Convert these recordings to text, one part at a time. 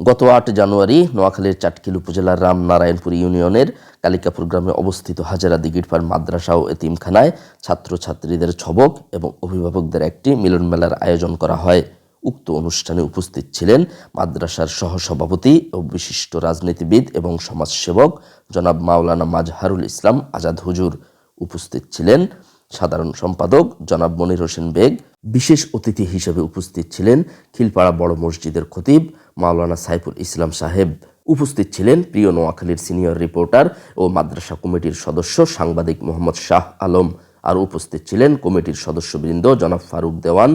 গত আট জানুয়ারি নোয়াখালীর চাটকিল উপজেলার রামনারায়ণপুর ইউনিয়নের কালিকাপুর গ্রামে অবস্থিত হাজারা দিগিরপাড় মাদ্রাসা ও এতিমখানায় ছাত্রছাত্রীদের ছবক এবং অভিভাবকদের একটি মিলন মেলার আয়োজন করা হয়। উক্ত অনুষ্ঠানে উপস্থিত ছিলেন মাদ্রাসার সহসভাপতি ও বিশিষ্ট রাজনীতিবিদ এবং সমাজসেবক জনাব মাওলানা মাজহারুল ইসলাম আজাদ হুজুর। উপস্থিত ছিলেন সাধারণ সম্পাদক জনাব মনির হোসেন বেগ, বিশেষ অতিথি হিসেবে উপস্থিত ছিলেন খিলপাড়া বড় মসজিদের খতিব মাওলানা সাইফুল ইসলাম সাহেব। উপস্থিত ছিলেন প্রিয় নোয়াখালীর সিনিয়র রিপোর্টার ও মাদ্রাসা কমিটির সদস্য সাংবাদিক মোহাম্মদ শাহ আলম। আর উপস্থিত ছিলেন কমিটির সদস্যবৃন্দ জনাব ফারুক দেওয়ান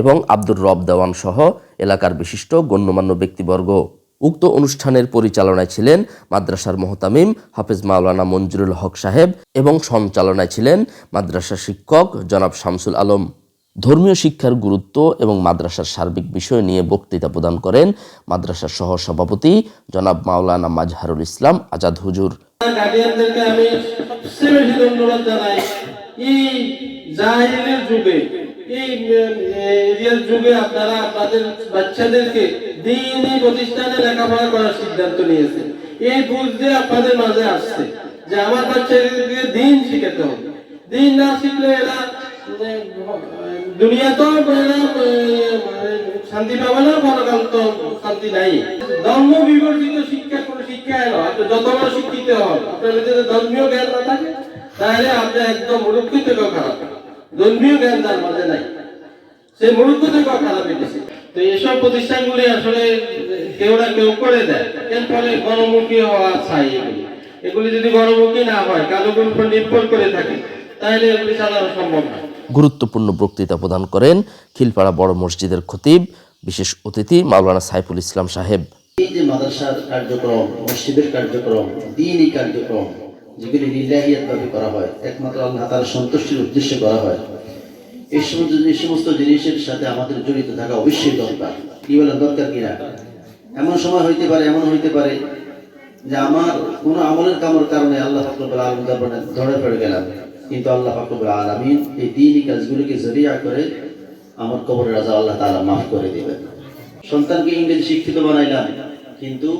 এবং আব্দুর রব দেওয়ান সহ এলাকার বিশিষ্ট গণ্যমান্য ব্যক্তিবর্গ। উক্ত অনুষ্ঠানের পরিচালনায় ছিলেন মাদ্রাসার মোহতামিম হাফেজ মাওলানা মঞ্জুরুল হক সাহেব এবং সঞ্চালনায় ছিলেন মাদ্রাসা শিক্ষক জনাব শামসুল আলম। ধর্মীয় শিক্ষার গুরুত্ব এবং মাদ্রাসার সার্বিক বিষয় নিয়ে বক্তৃতা প্রদান করেন মাদ্রাসার সহ সভাপতি জনাব মাওলানা মাজহারুল ইসলাম আজাদ হুজুর। যুগে আপনারা, আপনাদের বাচ্চাদেরকে দিনই প্রতিষ্ঠানে লেখাপড়া করার সিদ্ধান্ত নিয়েছেন এই বুঝ আপনাদের মাঝে আসছে যে আমার বাচ্চাদেরকে দিন শিখাতে হবে। দিন না শিখলে এরা দুনিয়া তো মানে শান্তি পাবে না তো শান্তি নাই। ধর্ম বিবর্জিত শিক্ষা কোনো শিক্ষা এলো যত বড় শিক্ষিত হন, আপনার ভিতরে ধর্মীয় জ্ঞান না থাকে, তাহলে একদম মূর্খ থেকেও খারাপ ধর্মীয় জ্ঞান তার মাঝে নাই। সে মূর্খ থেকেও খারাপ এটেছে তো এসব প্রতিষ্ঠানগুলি আসলে কেউ না কেউ করে দেয়। এরপরে গণমুখী হওয়া চাই এগুলি। এগুলি যদি গণমুখী না হয় উপর নির্ভর করে থাকে তাহলে এগুলি চালানো সম্ভব না। গুরুত্বপূর্ণ বক্তৃতা প্রদান করেন খিলপাড়া বড় মসজিদের খতিব বিশেষ অতিথি মাওলানা সাইফুল ইসলাম সাহেব। এই যে মাদ্রাসার কার্যক্রম মসজিদের কার্যক্রম দিনই কার্যক্রম যেগুলি লিল্লাহিয়াত করা হয় একমাত্র আল্লাহ তার সন্তুষ্টির উদ্দেশ্যে করা হয় এই সমস্ত এই সমস্ত জিনিসের সাথে আমাদের জড়িত থাকা অবশ্যই দরকার। কি বলেন, দরকার কিনা এমন সময় হইতে পারে, এমন হইতে পারে যে আমার কোনো আমলের কামর কারণে আল্লাহ ফাকরুল আলম ধরে পড়ে গেলাম। কিন্তু আল্লাহ ফাকরুল আলমিন এই দিনই কাজগুলিকে জরিয়া করে আমার কবরের রাজা আল্লাহ তাআলা মাফ করে দিবেন। সন্তানকে ইংরেজি শিক্ষিত বানাইলাম, কিন্তু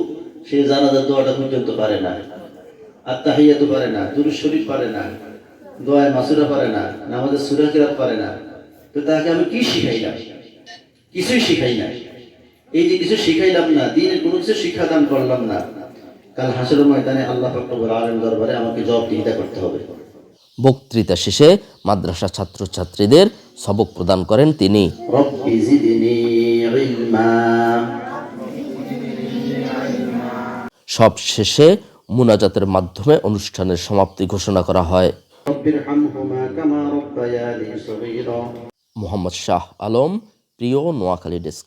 সে জানাজার দোয়াটা পর্যন্ত পারে না আত্মাহিয়াত পারে না দুরুদ শরীফ পারে না। দোয়ায় মাসুরা পারে না নামাজের সুরা কিরাত পারে না। তো তাকে আমি কি শিখাইলাম? কিছুই শিখাই না এই যে কিছু শিখাইলাম না দিনের কোনো কিছু শিক্ষাদান করলাম না কাল হাসির ময়দানে আল্লাহ ফাকরুল আলম দরবারে আমাকে জবাবদিহিতা করতে হবে। বক্তৃতা শেষে মাদ্রাসা ছাত্রছাত্রীদের সবক প্রদান করেন তিনি। সব শেষে মুনাজাতের মাধ্যমে অনুষ্ঠানের সমাপ্তি ঘোষণা করা হয়। মোহাম্মদ শাহ আলম প্রিয় নোয়াখালী ডেস্ক।